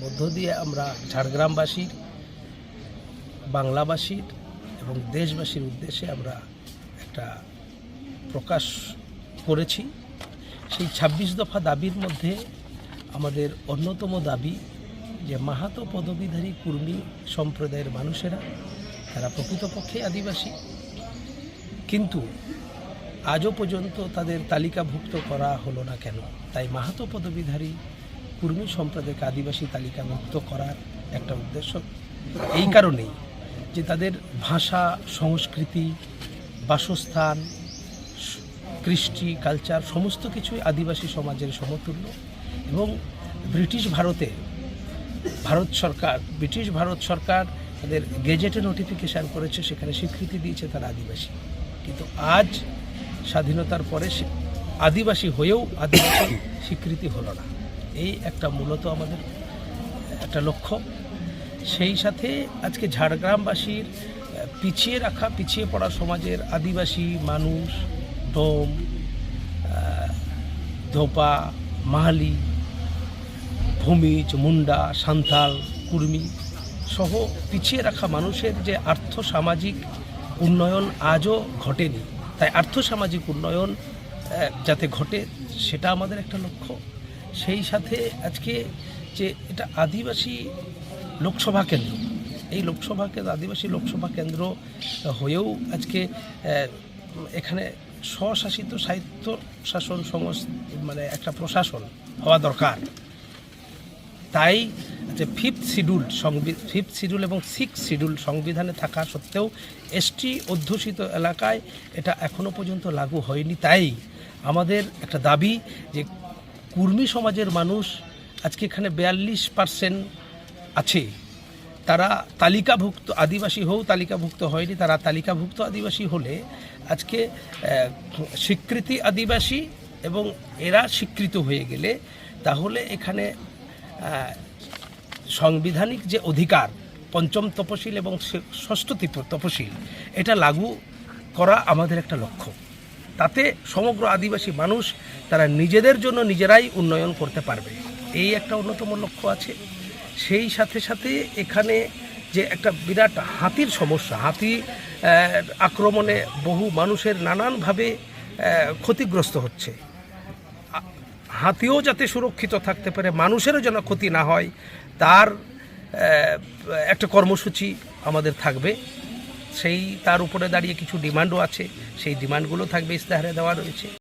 মধ্য দিয়ে আমরা ঝাড়গ্রামবাসীর বাংলাবাসীর এবং দেশবাসীর উদ্দেশ্যে আমরা একটা প্রকাশ করেছি। সেই ছাব্বিশ দফা দাবির মধ্যে আমাদের অন্যতম দাবি যে মাহাতো পদবীধারী কুর্মী সম্প্রদায়ের মানুষেরা, তারা প্রকৃতপক্ষে আদিবাসী। কিন্তু আজও পর্যন্ত তাদের তালিকাভুক্ত করা হলো না কেন? তাই মাহাতো পদবীধারী কুর্মী সম্প্রদায়কে আদিবাসী তালিকাভুক্ত করার একটা উদ্দেশ্য। এই কারণেই যে তাদের ভাষা, সংস্কৃতি, বাসস্থান, কৃষ্টি, কালচার সমস্ত কিছুই আদিবাসী সমাজের সমতুল্য এবং ব্রিটিশ ভারতে ভারত সরকার, ব্রিটিশ ভারত সরকার তাদের গেজেটে নোটিফিকেশান করেছে, সেখানে স্বীকৃতি দিয়েছে তারা আদিবাসী। কিন্তু আজ স্বাধীনতার পরে আদিবাসী হয়েও আদিবাসী স্বীকৃতি হলো না। এই একটা মূলত আমাদের একটা লক্ষ্য। সেই সাথে আজকে ঝাড়গ্রামবাসীর পিছিয়ে রাখা, পিছিয়ে পড়া সমাজের আদিবাসী মানুষ, ডোম ধোপা, মাহালি, ভূমিজ, মুন্ডা সান্তাল কুর্মি সহ পিছিয়ে রাখা মানুষের যে আর্থ সামাজিক উন্নয়ন আজও ঘটেনি। তাই আর্থ সামাজিক উন্নয়ন যাতে ঘটে সেটা আমাদের একটা লক্ষ্য। সেই সাথে আজকে যে এটা আদিবাসী লোকসভা কেন্দ্র, এই লোকসভা কেন্দ্র, আদিবাসী লোকসভা কেন্দ্র হয়েও আজকে এখানে স্বশাসিত সাহিত্য শাসন সংস মানে একটা প্রশাসন হওয়া দরকার। তাই যে ফিফথ শিডিউল ফিফথ শিডিউল এবং সিক্স শিডিউল সংবিধানে থাকা সত্ত্বেও এসটি অধ্যুষিত এলাকায় এটা এখনও পর্যন্ত লাগু হয়নি। তাই আমাদের একটা দাবি যে কুর্মী সমাজের মানুষ আজকে এখানে বিয়াল্লিশ পার্সেন্ট আছে। তারা তালিকাভুক্ত আদিবাসী হয়েও তালিকাভুক্ত হয়নি, তারা তালিকাভুক্ত আদিবাসী হলে আজকে স্বীকৃতি আদিবাসী এবং এরা স্বীকৃত হয়ে গেলে তাহলে এখানে সাংবিধানিক যে অধিকার, পঞ্চম তপশিল এবং ষষ্ঠ তিপ- তপশিল, এটা লাগু করা আমাদের একটা লক্ষ্য। তাতে সমগ্র আদিবাসী মানুষ তারা নিজেদের জন্য নিজেরাই উন্নয়ন করতে পারবে। এই একটা অন্যতম লক্ষ্য আছে। সেই সাথে সাথে এখানে যে একটা বিরাট হাতির সমস্যা, হাতি আক্রমণে বহু মানুষের নানানভাবে ক্ষতিগ্রস্ত হচ্ছে। হাতিও যাতে সুরক্ষিত থাকতে পারে, মানুষেরও যেন ক্ষতি না হয়, তার একটা কর্মসূচি আমাদের থাকবে। সেই তার উপরে দাঁড়িয়ে কিছু ডিমান্ডও আছে। সেই ডিমান্ডগুলো থাকবে ইস্তেহারে দেওয়া রয়েছে।